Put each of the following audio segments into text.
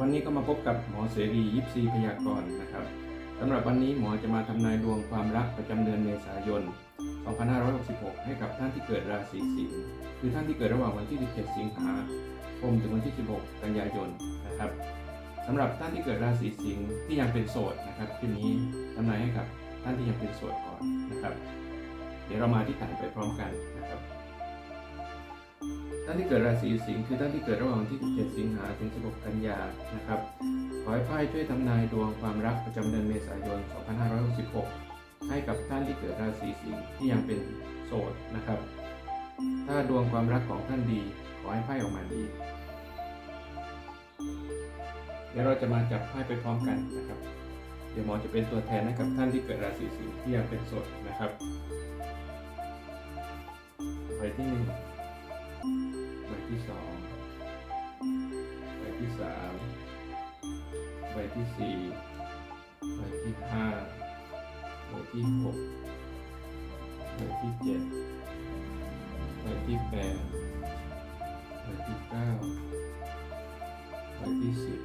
วันนี้ก็มาพบกับหมอเสรียิปซีพยากรณ์นะครับสำหรับวันนี้หมอจะมาทำนายดวงความรักประจำเดือนเมษายน 2566 ให้กับท่านที่เกิดราศีสิงห์คือท่านที่เกิดระหว่างวันที่ 17 สิงหาคมถึงวันที่ 16 กันยายนนะครับสำหรับท่านที่เกิดราศีสิงห์ที่ยังเป็นโสดนะครับทีนี้ทำนายให้กับท่านที่ยังเป็นโสดก่อนนะครับ เดี๋ยวเรามาที่ฐานไปพร้อมกันนะครับ ท่านที่เกิดราศีสิงห์คือท่านที่เกิดระหว่างที่ 17 สิงหาถึง 16 กันยานะครับ ขอให้ไพ่ช่วยทำนายดวงความรักประจำเดือนเมษายน 2566 ให้กับท่านที่เกิดราศีสิงห์ที่ยังเป็นโสดนะครับ ถ้าดวงความรักของท่านดี ขอให้ไพ่ออกมาดี เดี๋ยวเราจะมาจับไพ่ไปพร้อมกันนะครับ เดี๋ยวหมอจะเป็นตัวแทนให้กับท่านที่เกิดราศีสิงห์ที่ยังเป็นโสดนะครับใบที่หนึ่ง ที่สองใบที่สามใบที่สี่ใบที่ห้าใบที่หกใบที่เจ็ดใบที่แปดใบที่เก้าใบที่สิบ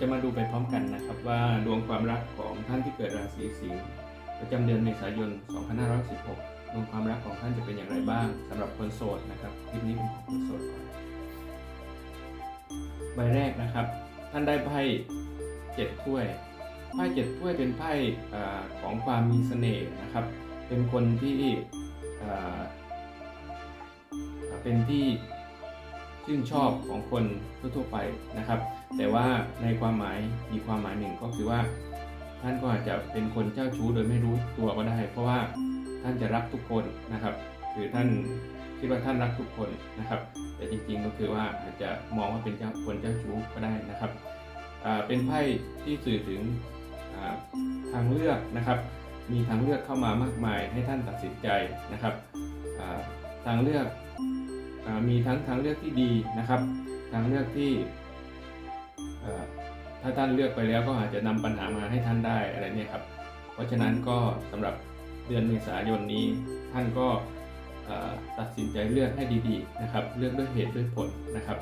จะมาดูไปพร้อมกันนะครับว่าดวงความรักของท่านที่เกิดราศีสิงห์ประจำเดือนเมษายน 2516 ดวงความรักของท่านจะเป็นอย่างไรบ้างสำหรับคนโสดนะครับคลิปนี้เป็นของคนโสดก่อนใบแรกนะครับ ท่านได้ไพ่เจ็ดถ้วยไพ่เจ็ดถ้วยเป็นไพ่ของความมีเสน่ห์นะครับ เป็นคนที่เป็นที่ ชื่นชอบของคนทั่วๆไปนะครับ แต่ว่าในความหมายมีความหมายหนึ่งก็คือว่า ท่านก็อาจจะเป็นคนเจ้าชู้โดยไม่รู้ตัวก็ได้ เพราะว่าท่านจะรักทุกคนนะครับ คือท่านคิดว่าท่านรักทุกคนนะครับ แต่จริงๆก็คือว่าอาจจะมองว่าเป็นเจ้าคนเจ้าชู้ก็ได้นะครับเป็นไพ่ที่สื่อถึงทางเลือกนะครับ มีทางเลือกเข้ามามากมายให้ท่านตัดสินใจนะครับทางเลือก มีทั้งทางเลือกที่ดีนะครับ ทางเลือกที่ถ้าท่านเลือกไปแล้วก็อาจจะนำปัญหามาให้ท่านได้อะไรเนี่ยครับ เพราะฉะนั้นก็สำหรับเดือนเมษายนนี้ท่านก็ตัดสินใจเลือกให้ดีๆนะครับ เลือกด้วยเหตุด้วยผลนะครับ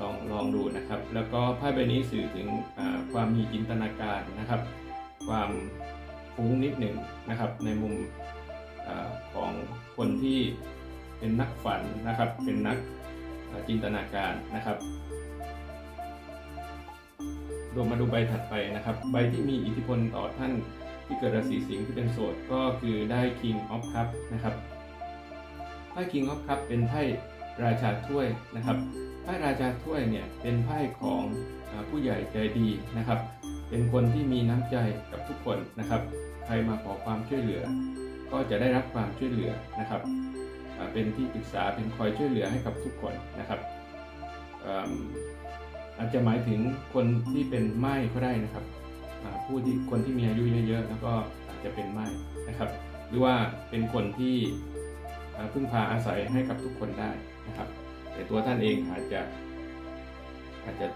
ลองลองดูนะครับ แล้วก็ไพ่ใบนี้สื่อถึงความมีจินตนาการนะครับ ความฟุ้งนิดหนึ่งนะครับ ในมุมอของคนที่ เป็นนักฝันนะครับ เป็นนักจินตนาการนะครับดูมาดูใบถัดไปนะครับ ใบที่มีอิทธิพลต่อท่านที่เกิดราศีสิงห์ที่เป็นโสดก็คือได้ King of Cup นะครับไพ่ King of Cup เป็นไพ่ราชาถ้วยนะครับไพ่ราชาถ้วยเนี่ยเป็นไพ่ของผู้ใหญ่ใจดีนะครับ เป็นคนที่มีน้ำใจกับทุกคนนะครับ ใครมาขอความช่วยเหลือ ก็จะได้รับความช่วยเหลือนะครับ เป็นที่ปรึกษาเป็นคอยช่วยเหลือให้กับทุกคนนะครับอาจจะหมายถึงคนที่เป็นไม้ก็ได้นะครับผู้ที่คนที่มีอายุเยอะๆแล้วก็อาจจะเป็นไม้นะครับ หรือว่าเป็นคนที่พึ่งพาอาศัยให้กับทุกคนได้นะครับ แต่ตัวท่านเองอาจจะอาจจะ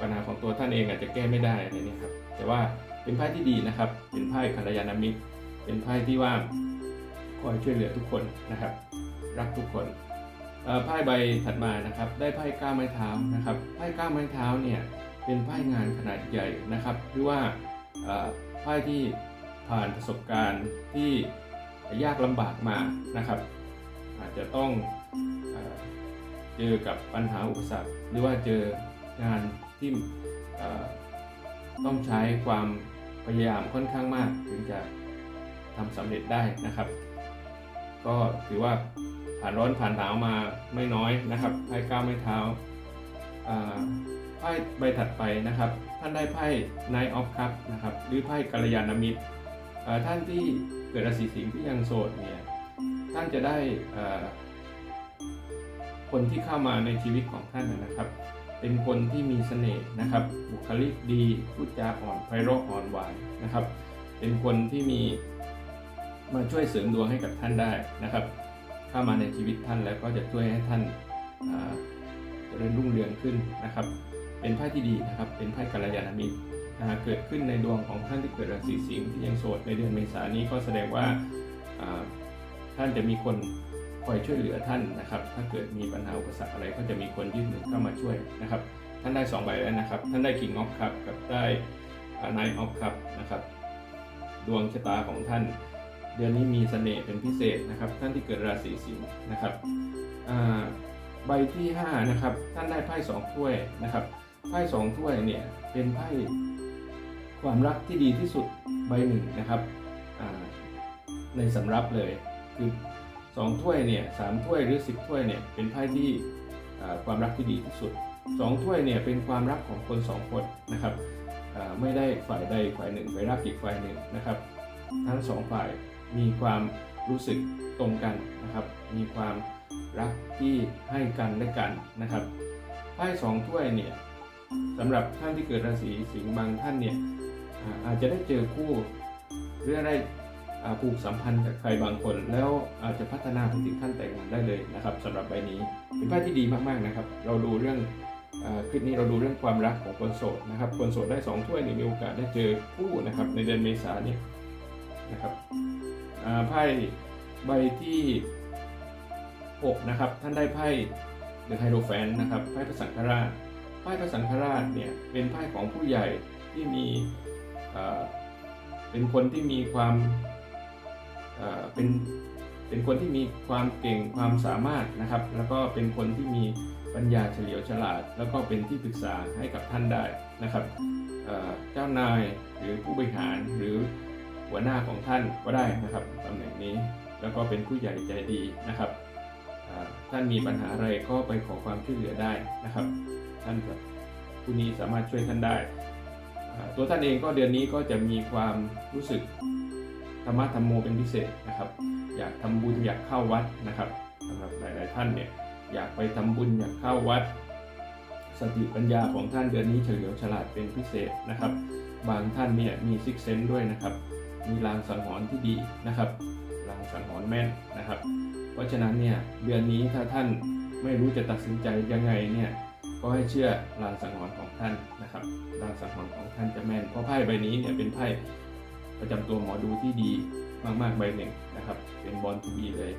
ปัญหาของตัวท่านเองอาจจะแก้ไม่ได้อะไรนี่ครับแต่ว่าเป็นไพ่ที่ดีนะครับ เป็นไพ่กัลยาณมิเป็นไพ่ที่ว่าคอยช่วยเหลือทุกคนนะครับ รักทุกคนไพ่ใบถัดมานะครับ ได้ไพ่ก้าวไม้เท้านะครับไพ่ก้าวไม้เท้าเนี่ยเป็นไพ่งานขนาดใหญ่นะครับหรือว่าไพ่ที่ผ่านประสบการณ์ที่ยากลำบากมานะครับ อาจจะต้องเอเจอกับปัญหาอุปสรรคหรือว่าเจองานที่ต้องใช้ความพยายามค่อนข้างมากถึงจะทำสำเร็จได้นะครับ ก็ถือว่า ผ่านร้อนผ่านหนาวมาไม่น้อยนะครับไพ่ก้าวไม่เท้าไพ่ใบถัดไปนะครับ ท่านได้ไพ่ Knight of Cup นะครับหรือไพ่กัลยาณมิตรท่านที่เกิดราศีสิงห์ที่ยังโสดเนี่ยท่านจะได้คนที่เข้ามาในชีวิตของท่านนะครับ เป็นคนที่มีเสน่ห์นะครับบุคลิกดีพูดจาอ่อนไพเราะอ่อนหวานนะครับ เป็นคนที่มีมาช่วยเสริมดวงให้กับท่านได้นะครับ เข้ามาในชีวิตท่านแล้วก็จะช่วยให้ท่านเจริญรุ่งเรืองขึ้นนะครับ เป็นไพ่ที่ดีนะครับ เป็นไพ่กัลยาณมิตรนะฮะเกิดขึ้นในดวงของท่านที่เกิดราศีสิงห์ที่ยังโสดในเดือนเมษายนนี้ก็แสดงว่าท่านจะมีคนคอยช่วยเหลือท่านนะครับ ถ้าเกิดมีปัญหาอุปสรรคอะไรก็จะมีคนยื่นมือเข้ามาช่วยนะครับ ท่านได้2ใบแล้วนะครับ ท่านได้ King of Cup กับได้อ่า Nine of Cup นะครับ ดวงชะตาของท่าน เดือนนี้มีเสน่ห์เป็นพิเศษนะครับ ท่านที่เกิดราศีสิงห์นะครับใบที่5นะครับท่านได้ไพ่สองถ้วยนะครับไพ่สองถ้วยเนี่ยเป็นไพ่ความรักที่ดีที่สุดใบหนึ่งนะครับในสำรับเลยคือสองถ้วยเนี่ยสามถ้วยหรือสิบถ้วยเนี่ยเป็นไพ่ที่ความรักที่ดีที่สุดสองถ้วยเนี่ยเป็นความรักของคนสองคนนะครับไม่ได้ฝ่ายใดฝ่ายหนึ่งไปรักอีกฝ่ายหนึ่งนะครับ ทั้งสองฝ่าย มีความรู้สึกตรงกันนะครับ มีความรักที่ให้กันและกันนะครับไพ่สองถ้วยเนี่ยสำหรับท่านที่เกิดราศีสิงห์บางท่านเนี่ยอาจจะได้เจอคู่หรือได้ผูกสัมพันธ์กับใครบางคน แล้วอาจจะพัฒนาไปถึงขั้นแต่งงานได้เลยนะครับสำหรับใบนี้เป็นไพ่ที่ดีมากๆนะครับ เราดูเรื่องอคลิปนี้เราดูเรื่องความรักของคนโสดนะครับคนโสดได้สองถ้วยเนี่ยมีโอกาสได้เจอคู่นะครับในเดือนเมษานเนี่ยนะครับ ไพ่ใบที่ 6 นะครับ ท่านได้ไพ่เดอะไฮโรแฟนนะครับไพ่พระสังฆราชไพ่พระสังฆราชเนี่ยเป็นไพ่ของผู้ใหญ่ที่มีเป็นคนที่มีความเป็นเป็นคนที่มีความเก่งความสามารถนะครับ แล้วก็เป็นคนที่มีปัญญาเฉลียวฉลาด แล้วก็เป็นที่ปรึกษาให้กับท่านได้นะครับเจ้านายหรือผู้บริหารหรือ หัวหน้าของท่านก็ได้นะครับตำแหน่งนี้แล้วก็เป็นผู้ใหญ่ใจดีนะครับท่านมีปัญหาอะไรก็ไปขอความช่วยเหลือได้นะครับ ท่านกับผู้นี้สามารถช่วยท่านได้ ตัวท่านเองก็เดือนนี้ก็จะมีความรู้สึกธรรมะธรรมโมเป็นพิเศษนะครับ อยากทำบุญอยากเข้าวัดนะครับสำหรับหลาย ๆ ท่านเนี่ยอยากไปทำบุญอยากเข้าวัด สติปัญญาของท่านเดือนนี้เฉลียวฉลาดเป็นพิเศษนะครับ บางท่านเนี่ยมีซิกเซนด้วยนะครับ มีลางสังหรณ์ที่ดีนะครับลางสังหรณ์แม่นนะครับ เพราะฉะนั้นเนี่ยเดือนนี้ถ้าท่านไม่รู้จะตัดสินใจยังไงเนี่ยก็ให้เชื่อลางสังหรณ์ของท่านนะครับลางสังหรณ์ของท่านจะแม่นเพราะไพ่ใบนี้เนี่ยเป็นไพ่ประจำตัวหมอดูที่ดีมากๆใบหนึ่งนะครับ เป็นบอลทูบีเลย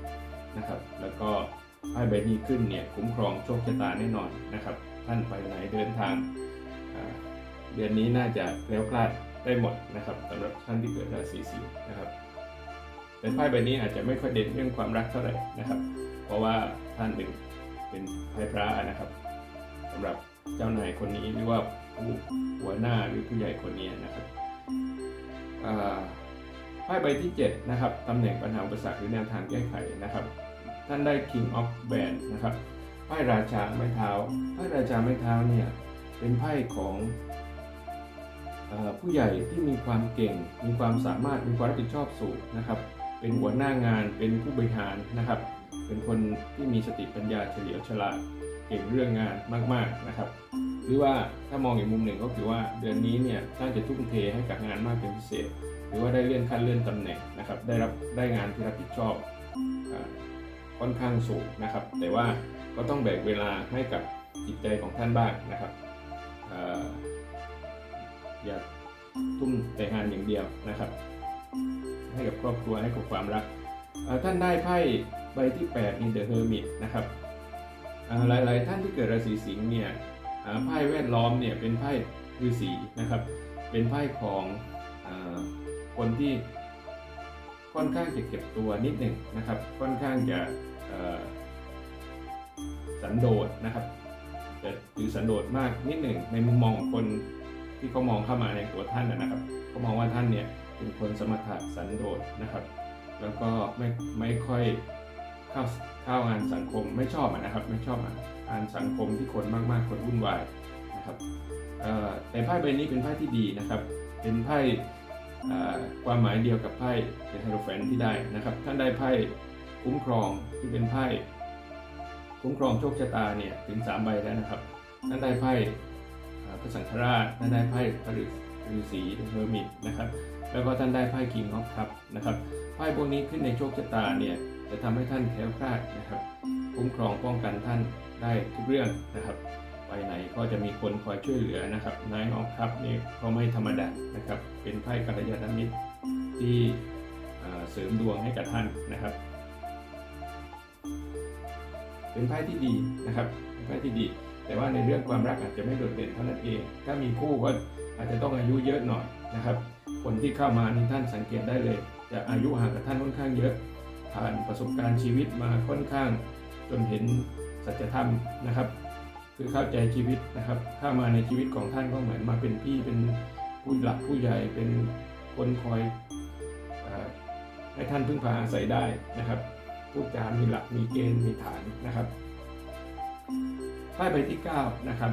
นะครับ แล้วก็ไพ่ใบนี้ขึ้นเนี่ยคุ้มครองโชคชะตาแน่นอนนะครับ ท่านไปไหนเดินทางเดือนนี้น่าจะแล้วคลาด ได้หมดนะครับสำหรับท่านที่เกิดราศีสิงห์นะครับ แต่ไพ่ใบนี้อาจจะไม่ค่อยเด่นเรื่องความรักเท่าไหร่นะครับ เพราะว่าท่านเป็นเป็นไพ่พระนะครับสำหรับเจ้านายคนนี้หรือว่าผู้หัวหน้าหรือผู้ใหญ่คนนี้นะครับไพ่ใบที่ 7 นะครับตำแหน่งปัญหาอุปสรรคหรือแนวทางแก้ไขนะครับ ท่านได้ King of b a n d นะครับไพ่ราชาไม้เท้าไพ่ราชาไม้เท้าเนี่ยเป็นไพ่ของ ผู้ใหญ่ที่มีความเก่ง มีความสามารถมีความรับผิดชอบสูงนะครับ เป็นหัวหน้างานเป็นผู้บริหารนะครับ เป็นคนที่มีสติปัญญาเฉลียวฉลาดเก่งเรื่องงานมาก ๆนะครับ หรือว่าถ้ามองอีกมุมหนึ่งก็คือว่าเดือนนี้เนี่ยท่านจะทุ่มเทให้กับงานมากเป็นพิเศษ หรือว่าได้เลื่อนขั้นเลื่อนตำแหน่งนะครับ ได้รับได้งานที่รับผิดชอบค่อนข้างสูงนะครับ แต่ว่าก็ต้องแบ่งเวลาให้กับจิตใจของท่านบ้างนะครับ อ่าอย่าทุ่มแต่งานอย่างเดียวนะครับ ให้กับครอบครัวให้กับความรัก ท่านได้ไพ่ใบที่8 in the hermit นะครับหลายๆ ท่านที่เกิดราศีสิงห์เนี่ยไพ่แวดล้อมเนี่ยเป็นไพ่ฤาษีนะครับ เป็นไพ่ของอคนที่ค่อนข้างจะเก็บตัวนิดหนึ่งนะครับ ค่อนข้างจะสันโดษนะครับจะถือสันโดษมากนิดหนึ่งในมุมมองของคน ที่เขามองเข้ามาในตัวท่านนะครับเขามองว่าท่านเนี่ยเป็นคนสมถะสันโดษนะครับ แล้วก็ไม่ไม่ค่อยเข้าเข้างานสังคมไม่ชอบนะครับ ไม่ชอบงานสังคมที่คนมากๆคนวุ่นวายนะครับเอ่อแต่ไพ่ใบนี้เป็นไพ่ที่ดีนะครับ เป็นไพ่เอ่อความหมายเดียวกับไพ่เดฮโรแฟนที่ได้นะครับท่านได้ไพ่คุ้มครองที่เป็นไพ่คุ้มครองโชคชะตาเนี่ยถึงสามใบแล้วนะครับท่านได้ไพ่ อ่าพระสังฆราชท่านได้ไพ่พระฤฤาษีเฮอร์มิตนะครับ แล้วก็ท่านได้ไพ่คิงออฟคัพนะครับไพ่พวกนี้ขึ้นในโชคชะตาเนี่ยจะทำให้ท่านแคล้วคลาดนะครับ คุ้มครองป้องกันท่านได้ทุกเรื่องนะครับ ไปไหนก็จะมีคนคอยช่วยเหลือนะครับนายออฟครับนี่ก็ไม่ธรรมดานะครับ เป็นไพ่กัลยาณมิตรที่อ่าเสริมดวงให้กับท่านนะครับ เป็นไพ่ที่ดีนะครับเป็นไพ่ที่ดี แต่ว่าในเรื่องความรักอาจจะไม่โดดเด่นเท่านั้นเอง ถ้ามีคู่ก็อาจจะต้องอายุเยอะหน่อยนะครับ คนที่เข้ามานี่ท่านสังเกตได้เลย จะอายุห่างกับท่านค่อนข้างเยอะ ผ่านประสบการณ์ชีวิตมาค่อนข้าง จนเห็นสัจธรรมนะครับ คือเข้าใจชีวิตนะครับ เข้ามาในชีวิตของท่านก็เหมือนมาเป็นพี่เป็นผู้หลักผู้ใหญ่เป็นคนคอยอให้ท่านพึ่งพาอาศัยได้นะครับพูดจามีหลักมีเกณฑ์มีฐานนะครับ ไพ่ใบที่9นะครับ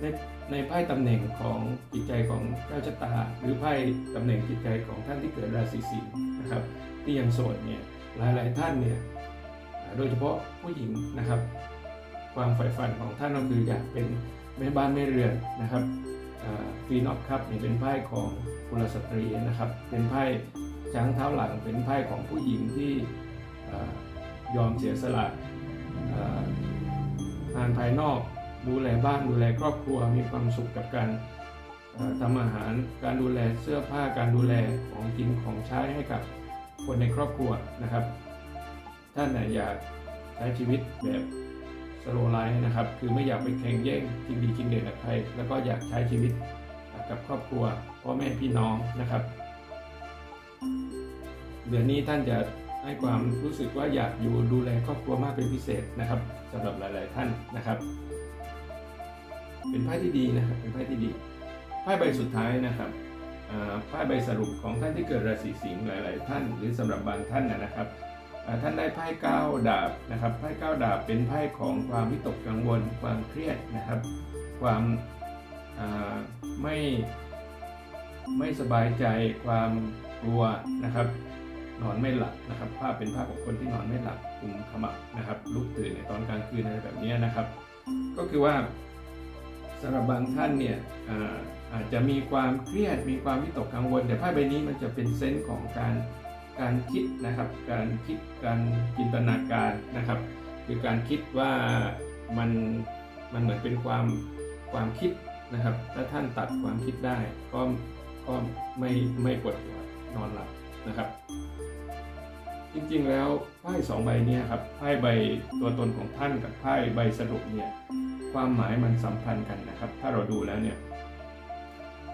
ในในไพ่ตำแหน่งของจิตใจของเจ้าชะตา หรือไพ่ตำแหน่งจิตใจของท่านที่เกิดราศีสิงห์นะครับ ที่ยังโสดเนี่ยหลายๆท่านเนี่ยโดยเฉพาะผู้หญิงนะครับ ความใฝ่ฝันของท่านก็คืออยากเป็นแม่บ้านแม่เรือนนะครับฟีนอฟครับนี่เป็นไพ่ของกุลสตรีนะครับ เป็นไพ่ช้างเท้าหลังเป็นไพ่ของผู้หญิงที่อยอมเสียสละ งานภายนอก ดูแลบ้านดูแลครอบครัวมีความสุขกับการทำอาหารการดูแลเสื้อผ้าการดูแลของกินของใช้ให้กับคนในครอบครัวนะครับ ท่านอยากใช้ชีวิตแบบสโลไลฟ์นะครับ คือไม่อยากไปแข่งแย่งจริงดีจริงเด่นกับใครแล้วก็อยากใช้ชีวิตกับครอบครัวพ่อแม่พี่น้องนะครับ เดือนนี้ท่านจะ ให้ความรู้สึกว่าอยากอยู่ดูแลครอบครัวมากเป็นพิเศษนะครับสำหรับหลาย ๆ ท่านนะครับ เป็นไพ่ที่ดีนะครับ เป็นไพ่ที่ดีไพ่ใบสุดท้ายนะครับไพ่ใบสรุปของท่านที่เกิดราศีสิงห์หลาย ๆ ท่าน หรือสำหรับบางท่านนะครับท่านได้ไพ่เก้าดาบนะครับไพ่เก้าดาบเป็นไพ่ของความวิตกกังวล ความเครียดนะครับ ความไม่ไม่สบายใจความกลัวนะครับ นอนไม่หลับนะครับ ภาพเป็นภาพของคนที่นอนไม่หลับกลุ่มขมับนะครับลุกตื่นในตอนกลางคืนอะไรแบบนี้นะครับ ก็คือว่าสำหรับบางท่านเนี่ยอาอาจจะมีความเครียดมีความวิตกกังวล แต่ไพ่ใบนี้มันจะเป็นเซนส์ของการการคิดนะครับ การคิดการจินตนาการนะครับ คือการคิดว่ามันมันเหมือนเป็นความความคิดนะครับ ถ้าท่านตัดความคิดได้ก็ก็ไม่ไม่ปวดหัวนอนหลับนะครับ จริงๆแล้วไพ่สองใบเนี้ครับไพ่ใบตัวตนของท่านกับไพ่ใบสรุปเนี่ยความหมายมันสัมพันธ์กันนะครับ ถ้าเราดูแล้วเนี่ย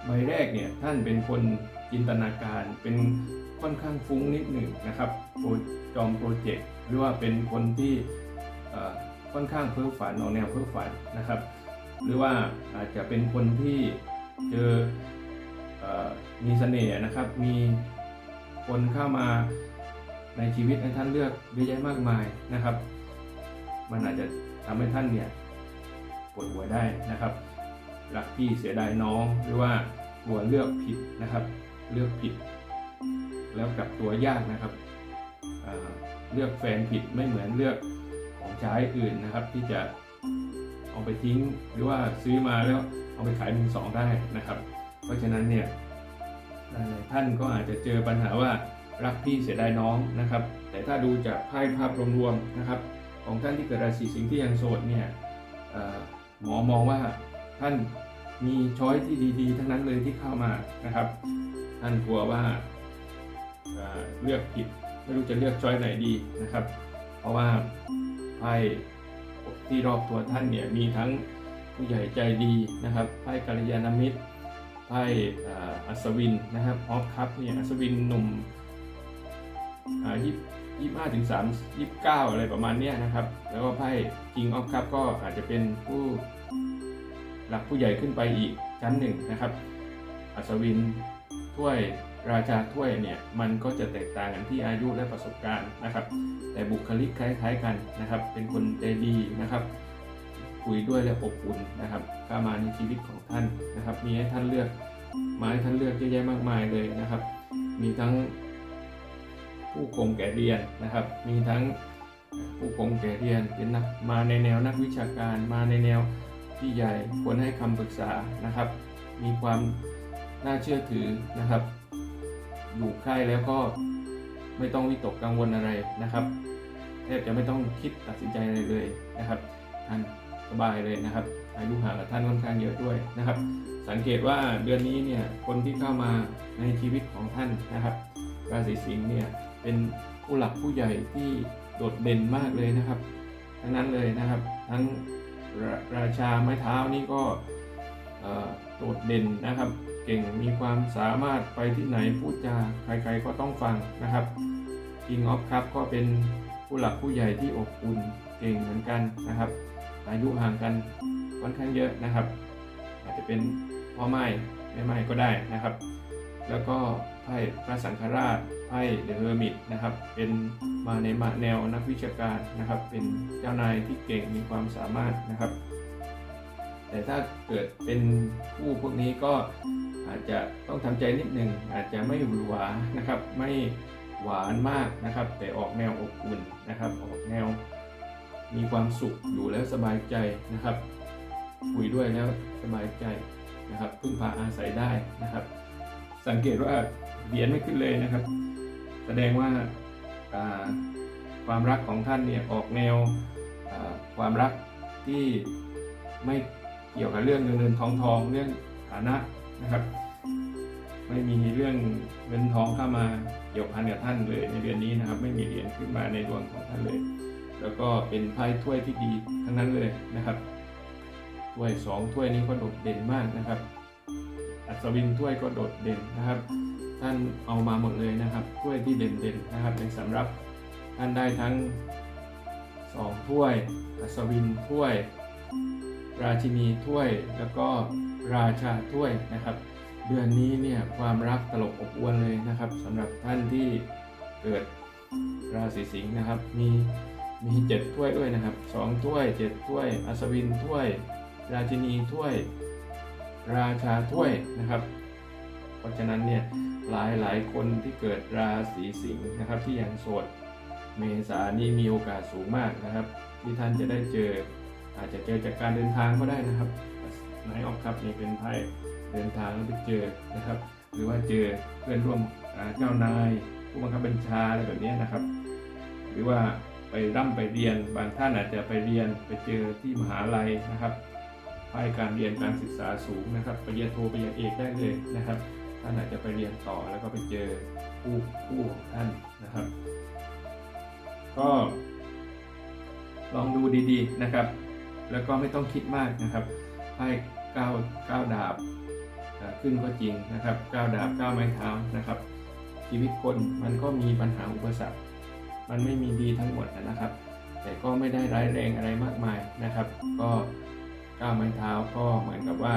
ใบแรกเนี่ยท่านเป็นคนจินตนาการเป็นค่อนข้างฟุ้งนิดหนึ่งนะครับโปรจอมโปรเจกต์หรือว่าเป็นคนที่ค่อนข้างเพ้อฝันออกแนวเพ้อฝันนะครับ หรือว่าอาจจะเป็นคนที่เจอออมีเสน่ห์นะครับ มีคนเข้ามา ในชีวิตให้ท่านเลือกเยอะแยะมากมายนะครับ มันอาจจะทำให้ท่านเนี่ยปวดหัวได้นะครับรักพี่เสียดายน้องหรือว่ากลัวเลือกผิดนะครับ เลือกผิด แล้วกลับตัวยากนะครับเเลือกแฟนผิดไม่เหมือนเลือกของใช้อื่นนะครับ ที่จะเอาไปทิ้งหรือว่าซื้อมาแล้วเอาไปขายมือสองได้นะครับ เพราะฉะนั้นเนี่ยท่านก็อาจจะเจอปัญหาว่า รักพี่เสียดายน้องนะครับ แต่ถ้าดูจากไพ่ภาพรวมๆนะครับ ของท่านที่เกิดราศีสิงห์ที่ยังโสดเนี่ยหมอมองว่าท่านมีช้อยที่ดีๆ ทั้งนั้นเลยที่เข้ามานะครับ ท่านกลัวว่าเเลือกผิดไม่รู้จะเลือกช้อยไหนดีนะครับ เพราะว่าไพ่ที่รอบตัวท่านเนี่ยมีทั้งผู้ใหญ่ใจดีนะครับไพ่กัลยาณมิตรไพ่อัศวินนะครับออฟคัพเนี่ยอัศวินหนุ่ม ยี่ยี่ห้าถึงสามยี่เก้าอะไรประมาณเนี้ยนะครับ แล้วก็ไพ่ King of Cup ก็อาจจะเป็นผู้หลักผู้ใหญ่ขึ้นไปอีกชั้นหนึ่งนะครับ อัศวินถ้วยราชาถ้วยเนี่ยมันก็จะแตกต่างกันที่อายุและประสบการณ์นะครับ แต่บุคลิกคล้ายๆกันนะครับ เป็นคนใจดีนะครับคุยด้วยและอบอุ่นนะครับเข้ามาในชีวิตของท่านนะครับ มีให้ท่านเลือกมาให้ท่านเลือกเยอะแยะมากมายเลยนะครับ มีทั้ง ผู้คงแก่เรียนนะครับ มีทั้งผู้คงแก่เรียนเป็นนักมาในแนวนักวิชาการมาในแนวที่ใหญ่ควรให้คำปรึกษานะครับ มีความน่าเชื่อถือนะครับอยู่ใกล้แล้วก็ไม่ต้องวิตกกังวลอะไรนะครับแทบจะไม่ต้องคิดตัดสินใจอะไรเลยนะครับท่านสบายเลยนะครับ อายุห่างกับท่านค่อนข้างเยอะด้วยนะครับ สังเกตว่าเดือนนี้เนี่ยคนที่เข้ามาในชีวิตของท่านนะครับ ราศีสิงห์เนี่ย เป็นผู้หลักผู้ใหญ่ที่โดดเด่นมากเลยนะครับ ทั้งนั้นเลยนะครับ ทั้งราราชาไม้เท้านี่ก็โดดเด่นนะครับ เก่งมีความสามารถไปที่ไหนพูดจาใครๆก็ต้องฟังนะครับ King of Cup ก็เป็นผู้หลักผู้ใหญ่ที่อบอุ่นเก่งเหมือนกันนะครับ อายุห่างกันค่อนข้างเยอะนะครับ อาจจะเป็นพ่อไม้แม่ไม้ก็ได้นะครับ แล้วก็ไพ่พระสังฆราช ไพ่เดอะเฮอร์มิตนะครับ เป็นมาในมาแนวนักวิชาการนะครับ เป็นเจ้านายที่เก่งมีความสามารถนะครับ แต่ถ้าเกิดเป็นคู่พวกนี้ก็อาจจะต้องทำใจนิดหนึ่งอาจจะไม่หวือหวานะครับ ไม่หวานมากนะครับ แต่ออกแนวอบอุ่นนะครับ ออกแนวมีความสุขอยู่แล้วสบายใจนะครับ คุยด้วยแล้วสบายใจนะครับพึ่งพาอาศัยได้นะครับ สังเกตว่าเหรียญไม่ขึ้นเลยนะครับ แสดงว่าความรักของท่านเนี่ยออกแนวความรักที่ไม่เกี่ยวกับเรื่องเงินเงินทองทองเรื่องฐานะนะครับ ไม่มีเรื่องเงินทองเข้ามาเกี่ยวพันกับท่านเลยในเดือนนี้นะครับ ไม่มีเหรียญขึ้นมาในดวงของท่านเลย แล้วก็เป็นไพ่ถ้วยที่ดีทั้งนั้นเลยนะครับถ้วยสองถ้วยนี้ก็โดดเด่นมากนะครับ อัศวินถ้วยก็โดดเด่นนะครับ ท่านเอามาหมดเลยนะครับถ้วยที่เด่นๆนะครับในสำรับท่านได้ทั้งสองถ้วยอัศวินถ้วย ราชินีถ้วย แล้วก็ราชาถ้วยนะครับ เดือนนี้เนี่ยความรักตลบอบอวนเลยนะครับสำหรับท่านที่เกิดราศีสิงห์นะครับ มีมีเจ็ดถ้วยด้วยนะครับสองถ้วยเจ็ดถ้วย อัศวินถ้วย ราชินีถ้วย ราชาถ้วยนะครับ เพราะฉะนั้นเนี่ย หลายหลายคนที่เกิดราศีสิงห์นะครับ ที่ยังโสดเมษานี้มีโอกาสสูงมากนะครับ ที่ท่านจะได้เจอ อาจจะเจอจากการเดินทางก็ได้นะครับนายออกครับนี่เป็นไพ่เดินทางแล้วไปเจอนะครับ หรือว่าเจอเพื่อนร่วมเจ้านายผู้บังคับบัญชาอะไรแบบนี้นะครับ หรือว่าไปร่ำไปเรียนบางท่านอาจจะไปเรียนไปเจอที่มหาลัยนะครับไพ่การเรียนการศึกษาสูงนะครับปริญญาโทปริญญาเอกได้เลยนะครับ ท่านอาจจะไปเรียนต่อแล้วก็ไปเจอคู่คู่ของท่านนะครับ ก็ลองดูดีๆนะครับ แล้วก็ไม่ต้องคิดมากนะครับไพ่ก้าเก้าวดาบขึ้นก็จริงนะครับก้าวดาบก้าวไม้เท้านะครับ ชีวิตคนมันก็มีปัญหาอุปสรรค มันไม่มีดีทั้งหมดนะครับ แต่ก็ไม่ได้ร้ายแรงอะไรมากมายนะครับ ก็ก้าวไม้เท้าก็เหมือนกับว่า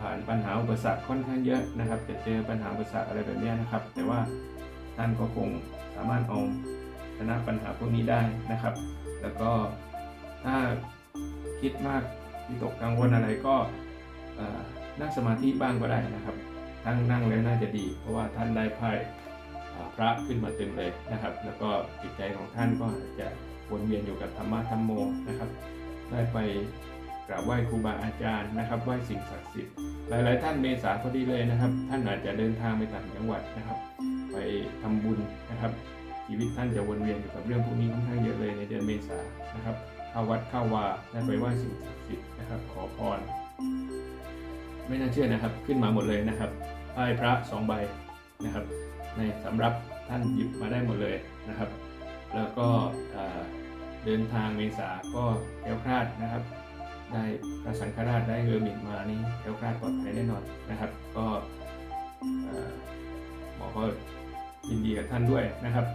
ผ่านปัญหาอุปสรรคค่อนข้างเยอะนะครับ จะเจอปัญหาอุปสรรคอะไรแบบนี้นะครับ แต่ว่าท่านก็คงสามารถเอาชนะปัญหาพวกนี้ได้นะครับ แล้วก็ถ้าคิดมากวิตกกังวลอะไรก็นั่งสมาธิบ้างก็ได้นะครับทั้งนั่งแล้วน่าจะดี เพราะว่าท่านได้ไพ่พระขึ้นมาเต็มเลยนะครับ แล้วก็จิตใจของท่านก็จะวนเวียนอยู่กับธรรมะธรรมโมนะครับ ได้ไป กราบไหว้ครูบาอาจารย์นะครับไหว้สิ่งศักดิ์สิทธิ์หลาย ๆ ท่านเมษาพอดีเลยนะครับ ท่านอาจจะเดินทางไปต่างจังหวัดนะครับ ไปทำบุญนะครับ ชีวิตท่านจะวนเวียนอยู่กับเรื่องพวกนี้ค่อนข้างเยอะเลยในเดือนเมษานะครับเข้าวัดเข้าวาได้ไปไหว้สิ่งศักดิ์สิทธิ์นะครับ ขอพรไม่น่าเชื่อนะครับขึ้นมาหมดเลยนะครับไหว้พระสองใบนะครับ ในสำรับท่านหยิบมาได้หมดเลยนะครับ แล้วก็เดินทางเมษาก็แคล้วคลาดนะครับ ได้พระสังฆราชได้เฮอร์มิตมานี่แคล้วคลาดปลอดภัยแน่นอนนะครับ ก็เอ่อหมอก็ยินดีกับท่านด้วยนะครับ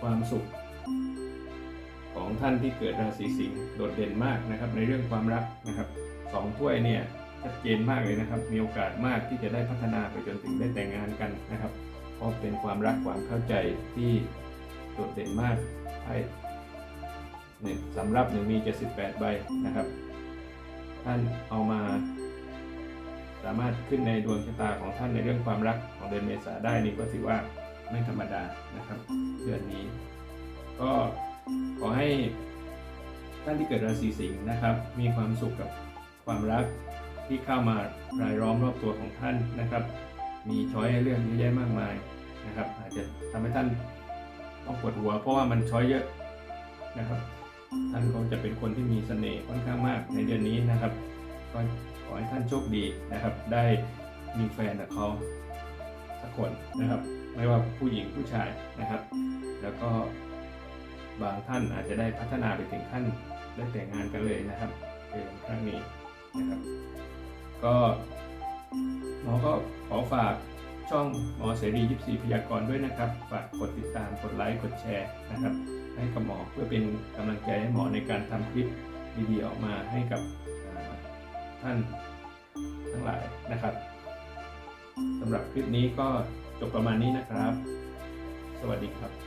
ความสุขของท่านที่เกิดราศีสิงห์โดดเด่นมากนะครับ ในเรื่องความรักนะครับสองถ้วยเนี่ยชัดเจนมากเลยนะครับ มีโอกาสมากที่จะได้พัฒนาไปจนถึงได้แต่งงานกันนะครับเพราะเป็นความรักความเข้าใจที่โดดเด่นมากไพ่หนึ่งสำรับหนึ่งมี 78 ใบนะครับท่านเอามา สามารถขึ้นในดวงชะตาของท่านในเรื่องความรักของเดือนเมษาได้นี่ก็ถือว่าไม่ธรรมดานะครับเดือนนี้ ก็ขอให้ท่านที่เกิดราศีสิงห์นะครับ มีความสุขกับความรักที่เข้ามารายล้อมรอบตัวของท่านนะครับ มีช้อยให้เลือกเยอะแยะมากมายนะครับ อาจจะทำให้ท่านต้องปวดหัว เพราะว่ามันช้อยเยอะนะครับ ท่านก็จะเป็นคนที่มีเสน่ห์ค่อนข้างมากในเดือนนี้นะครับก็ขอให้ท่านโชคดีนะครับ ได้มีแฟนกับเขาสักคนนะครับ ไม่ว่าผู้หญิงผู้ชายนะครับ แล้วก็บางท่านอาจจะได้พัฒนาไปถึงขั้นได้แต่งงานกันเลยนะครับในครั้งนี้นะครับ ก็หมอก็ขอฝากช่องหมอเสรี 24 พยากรณ์ด้วยนะครับ ฝากกดติดตาม กดไลค์ กดแชร์นะครับ ให้กับหมอเพื่อเป็นกำลังใจให้หมอในการทำคลิปดีๆออกมาให้กับท่านทั้งหลายนะครับสำหรับคลิปนี้ก็จบประมาณนี้นะครับ สวัสดีครับ